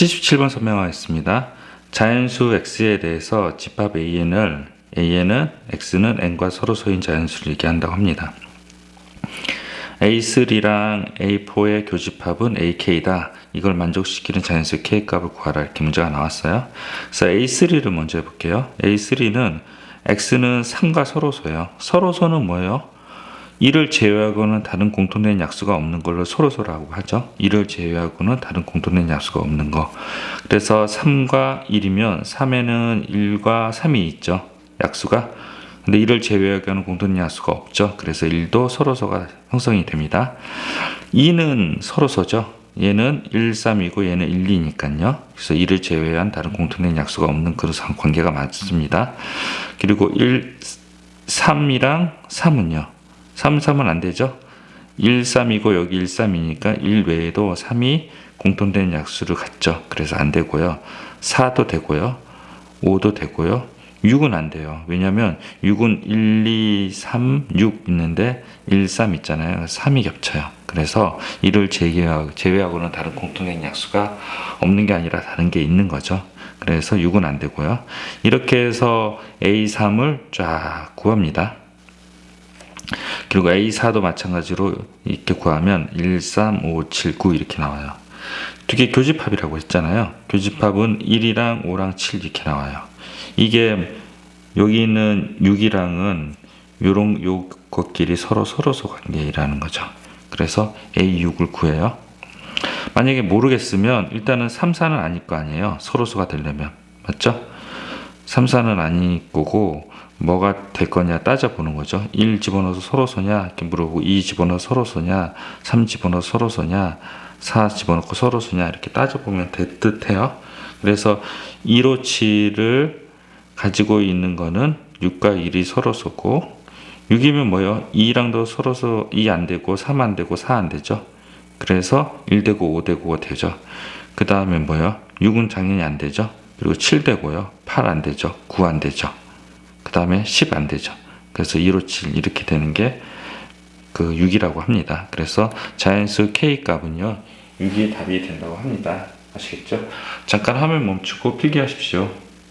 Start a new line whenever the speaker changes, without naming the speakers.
77번 설명하겠습니다. 자연수 x에 대해서 집합 an을 a는 x는 n과 서로 소인 자연수를 얘기한다고 합니다. a3랑 a4의 교집합은 ak다. 이걸 만족시키는 자연수 k 값을 구하라 이렇게 문제가 나왔어요. 그래서 a3를 먼저 해볼게요. a3는 x는 3과 서로소예요. 서로소는 뭐예요? 이를 제외하고는 다른 공통된 약수가 없는 걸로 서로소라고 하죠. 이를 제외하고는 다른 공통된 약수가 없는 거. 그래서 3과 1이면 3에는 1과 3이 있죠. 약수가. 근데 이를 제외하고는 공통된 약수가 없죠. 그래서 1도 서로소가 형성이 됩니다. 2는 서로소죠. 얘는 1, 3이고 얘는 1, 2니까요. 그래서 이를 제외한 다른 공통된 약수가 없는 그런 관계가 맞습니다. 그리고 1, 3이랑 3은요. 3, 3은 안 되죠. 1, 3이고 여기 1, 3이니까 1 외에도 3이 공통된 약수를 갖죠. 그래서 안 되고요. 4도 되고요. 5도 되고요. 6은 안 돼요. 왜냐면 6은 1, 2, 3, 6 있는데 1, 3 있잖아요. 3이 겹쳐요. 그래서 이를 제외하고, 제외하고는 다른 공통된 약수가 없는 게 아니라 다른 게 있는 거죠. 그래서 6은 안 되고요. 이렇게 해서 A3을 쫙 구합니다. 그리고 A4도 마찬가지로 이렇게 구하면 1, 3, 5, 7, 9 이렇게 나와요. 두개 교집합이라고 했잖아요. 교집합은 1이랑 5랑 7 이렇게 나와요. 이게 여기 있는 6이랑은 요런 요 것끼리 서로 서로소 관계라는 거죠. 그래서 A6을 구해요. 만약에 모르겠으면 일단은 3, 4는 아닐 거 아니에요. 서로소가 되려면. 맞죠? 3, 4는 아닐 거고 뭐가 될 거냐 따져보는 거죠. 1 집어넣어서 서로소냐 이렇게 물어보고 2 집어넣어서 서로소냐 3 집어넣어서 서로소냐 4 집어넣고 서로소냐 이렇게 따져보면 될 듯해요. 그래서 1호 7을 가지고 있는 거는 6과 1이 서로소고 6이면 뭐요? 2랑도 서로소 2안 되고 3 안 되고 4 안 되죠. 그래서 1 되고 5 되고 5 되죠. 그 다음에 뭐요? 6은 당연히 안 되죠. 그리고 7 되고요. 8 안 되죠. 9 안 되죠. 그 다음에 10 안 되죠. 그래서 2로 7 이렇게 되는 게 그 6이라고 합니다. 그래서 자연수 k 값은요 6이 답이 된다고 합니다. 아시겠죠? 잠깐 화면 멈추고 필기하십시오.